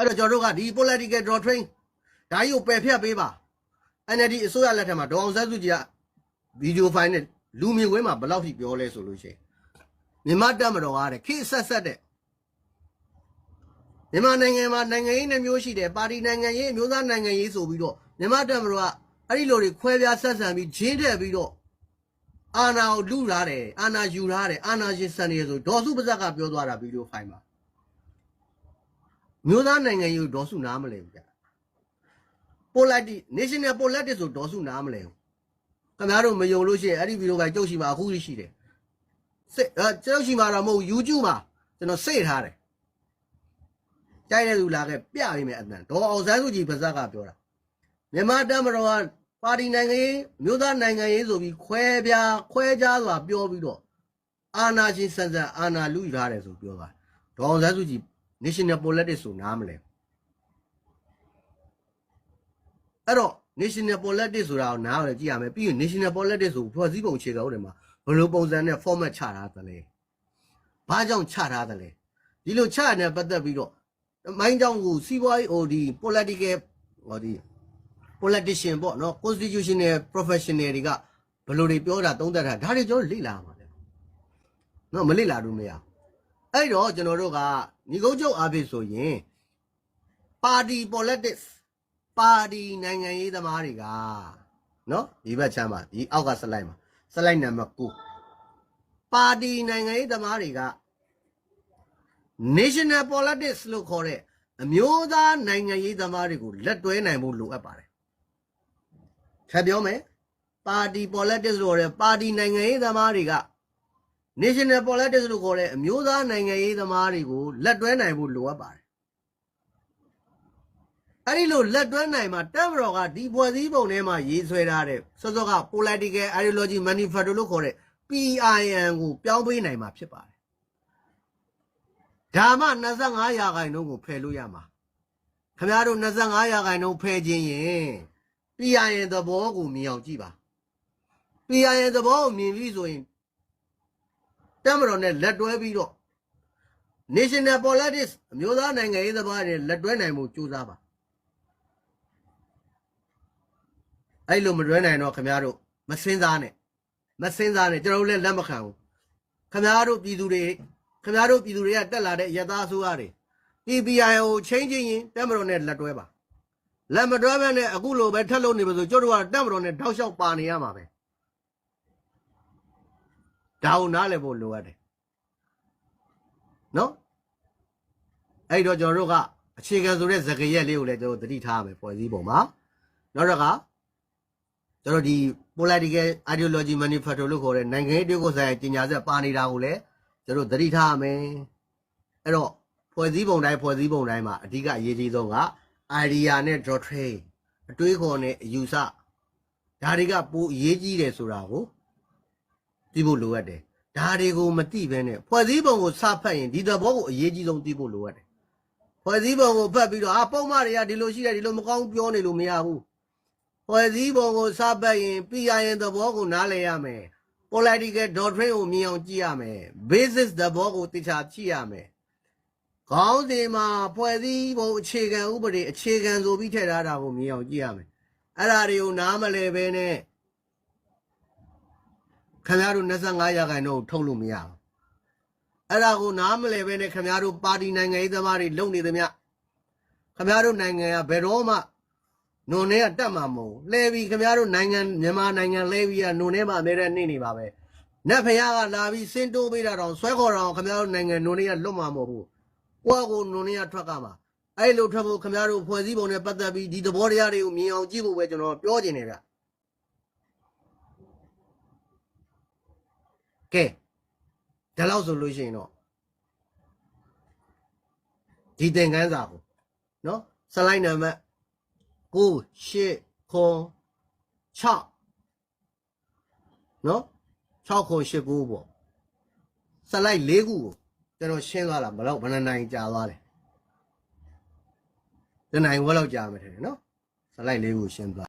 အဲ့တော့ကျွန်တော်တို့ကဒီ political doctrine ဒါကြီးကိုပယ်ဖြတ်ပေးပါ NLD အစိုးရလက်ထက်မှာဒေါအောင်ဆန်းစုကြည်ကဗီဒီယိုဖိုင်နဲ့လူမြင်ကွင်းမှာဘယ်လောက်ထိပြောလဲဆိုလို့ရှိရင်မြန်မာတက်မတော်ကားတဲ့ခေတ်ဆက်ဆက်တဲ့မြန်မာနိုင်ငံမှာနိုင်ငံရေးနှမျိုးရှိတယ်ပါတီနိုင်ငံရေးအမျိုးသားနိုင်ငံရေးဆိုပြီးတော့မြန်မာတက်မတော်ကအဲ့ဒီလိုတွေခွဲပြားဆက်ဆံပြီးဂျင်းတက်ပြီးတော့အာဏာကိုလူထားတယ်အာဏာယူထားတယ်အာဏာရှင်စံနေရဆိုဒေါ်စုပါဇက်ကပြောသွားတာဗီဒီယိုဖိုင်မှာ မျိုးသားနိုင်ငံရေးကိုဒေါ်စုနားမလဲဘူးကြာ politics national politics ဆိုဒေါ်စုနားမလဲဘူးခင်ဗျားတို့မယုံလို့ရှိရင်အဲ့ဒီဗီဒီယိုဖိုင်ကြုတ်ရှိမှာအခုရှိတယ်စစ်အဲကျွန်တော်ရှိမှာတော့မဟုတ် YouTube မှာကျွန်တော်စိတ်ထားတယ်ကြိုက်တဲ့သူလာခဲ့ပြပေးမယ်အတန်ဒေါ်အောင်ဆန်းစုကြည်ပါဇက်ကပြောတာမြန်မာတပ်မတော်ကပါတီနိုင်ငံရေးမြို့သားနိုင်ငံရေးဆိုပြီးခွဲပြားခွဲခြားစွာပြောပြီးတော့အာဏာရှင်စံစံအာဏာလူယူထားတယ်ဆိုပြောတာဒေါ်အောင်ဆန်းစုကြည် national politics ဆိုနားမလဲအဲ့တော့ national politics ဆိုတာကိုနားရကြည့်ရမယ်ပြီးရင် national politics ဆိုဖွဲ့စည်းပုံအခြေခံဥပဒေမှာဘယ်လိုပုံစံနဲ့ format ချထားသလဲဘာကြောင့်ချထားသလဲဒီလိုချရတဲ့ပတ်သက်ပြီးတော့မိုင်းကြောင့်ကိုစီးပွားရေးဟိုဒီ political ဟိုဒီ politician ပေါ့နော် constitutional professional တွေကဘယ်လိုတွေပြောတာသုံးသပ်တာဒါတွေကျွန်တော်လေ့လာမှာလေနော်မလေ့လာလို့မရအဲ့တော့ကျွန်တော်တို့က ညီကုန်းချုပ်အားဖြင့်ဆိုရင် party politics ပါတီနိုင်ငံရေးသမားတွေကနော်ဒီဘက်ချမ်းပါဒီအောက်ကစလိုက်မှာစလိုက်နံပါတ်9ပါတီနိုင်ငံရေးသမားတွေက national politics လို့ခေါ်တဲ့အမျိုးသားနိုင်ငံရေးသမားတွေကိုလက်တွဲနိုင်ဖို့လိုအပ်ပါတယ်။ထပ်ပြောမယ်ပါတီ politics လို့ခေါ်တဲ့ပါတီနိုင်ငံရေးသမားတွေက national politics လို့ခေါ်တဲ့အမျိုးသားနိုင်ငံရေးသမားတွေကိုလက်တွဲနိုင်ဖို့လိုအပ်ပါတယ်။အဲ့ဒီလိုလက်တွဲနိုင်မှာတပ်မတော်ကဒီဖွဲ့စည်းပုံထဲမှာရေးဆွဲထားတဲ့စောစောက political ideology manifesto လို့ခေါ်တဲ့ PIN ကိုပြောင်းပေးနိုင်မှာဖြစ်ပါတယ်။ဒါမှ25ရာခိုင်နှုန်းကိုဖယ်လို့ရမှာ။ခင်ဗျားတို့25ရာခိုင်နှုန်းဖယ်ခြင်းရင် PIN သဘောကိုမြင်အောင်ကြည့်ပါ။ PIN သဘောကိုမြင်ပြီးဆိုရင် တပ်မတော်နဲ့လက်တွဲပြီးတော့ national politics အမျိုးသားနိုင်ငံရေးသမားတွေလက်တွဲနိုင်မှုကြိုးစားပါအဲ့လိုမတွဲနိုင်တော့ခင်ဗျားတို့မစင်းစားနဲ့မစင်းစားနဲ့ကျွန်တော်တို့လည်းလက်မခံဘူးခင်ဗျားတို့ပြည်သူတွေခင်ဗျားတို့ပြည်သူတွေကတက်လာတဲ့ရသားအစိုးရတွေ TPI ကိုချင်းချင်းရင်တက်မတော်နဲ့လက်တွဲပါလက်မတွဲဘဲနဲ့အခုလိုပဲထက်လို့နေပါဆိုကျတို့ကတက်မတော်နဲ့တောက်လျှောက်ပါနေရမှာပဲ ဒါကိုနားလည်ဖို့လိုအပ်တယ်နော်အဲ့တော့ကျွန်တော်တို့ကအခြေခံဆိုတဲ့ဇကရက်လေးကိုလည်းကျွန်တော်သတိထားရမယ်ဖွဲ့စည်းပုံမှာနောက်တော့ကကျွန်တော်ဒီ political ideology manifesto လို့ခေါ်တဲ့နိုင်ငံရေးတွေကိုဆိုင်ကြီးညာဆက်ပါနေတာကိုလည်းကျွန်တော်သတိထားရမယ်အဲ့တော့ဖွဲ့စည်းပုံတိုင်းဖွဲ့စည်းပုံတိုင်းမှာအဓိကအရေးကြီးဆုံးက idea နဲ့ doctrine အတွေးခေါ်နဲ့အယူဆဒါတွေကပိုအရေးကြီးတယ်ဆိုတာကို သိဖို့လိုအပ်တယ်ဒါတွေကိုမသိဘဲနဲ့ဖွဲ့စည်းပုံကိုစဖတ်ရင်ဒီသဘောကိုအရေးကြီးဆုံးသိဖို့လိုအပ်တယ်ဖွဲ့စည်းပုံကိုဖတ်ပြီးတော့အာပုံမှန်တွေကဒီလိုရှိတယ်ဒီလိုမကောင်းပြောနေလို့မရဘူးဖွဲ့စည်းပုံကိုစပတ်ရင်ပြရရင်သဘောကိုနားလည်ရမယ် political doctrine ကိုမြင်အောင်ကြည့်ရမယ် basis သဘောကိုသိချာကြည့်ရမယ်ခေါင်းစဉ်မှာဖွဲ့စည်းပုံအခြေခံဥပဒေအခြေခံဆိုပြီးထည့်ထားတာကိုမြင်အောင်ကြည့်ရမယ်အဲ့ဒါတွေကိုနားမလဲပဲနဲ့ ခင်ဗျားတို့25ရာခိုင်နှုန်းထုတ်လို့မရဘူးအဲ့ဒါကိုနားမလဲပဲနဲ့ခင်ဗျားတို့ပါတီနိုင်ငံရေးသမားတွေလုံနေသမျှခင်ဗျားတို့နိုင်ငံကဘယ်တော့မှနုံနဲ့ကတက်မှာမဟုတ်ဘူးလဲပြီးခင်ဗျားတို့နိုင်ငံမြန်မာနိုင်ငံလဲပြီးကနုံနဲ့မှအများနဲ့နေနေပါပဲနတ်ဖရားကလာပြီးစင်းတိုးပေးတာတော့ဆွဲခေါ်တော့ခင်ဗျားတို့နိုင်ငံနုံနဲ့ကလွတ်မှာမဟုတ်ဘူးကိုယ့်ကိုနုံနဲ့ကထွက်ကမှာအဲ့လိုထွက်ဖို့ခင်ဗျားတို့ဖွဲ့စည်းပုံနဲ့ပတ်သက်ပြီးဒီသဘောတရားတွေကိုမြင်အောင်ကြည့်ဖို့ပဲကျွန်တော်ပြောချင်တယ်ဗျ ကဲဒါလောက်ဆိုလို့ရှိရင်တော့ဒီသင်ခန်းစာကိုနော်စလိုက်နံပါတ်9 8 9 6နော်6ခု8ခုပေါ့စလိုက်၄ခုကိုကျွန်တော်ရှင်းသွားတာဘယ်တော့ဘယ်နှစ်နိုင်ကြာသွားလဲတနိုင်ဝက်လောက်ကြာမယ်ထင်တယ်နော်စလိုက်၄ခုရှင်းသွား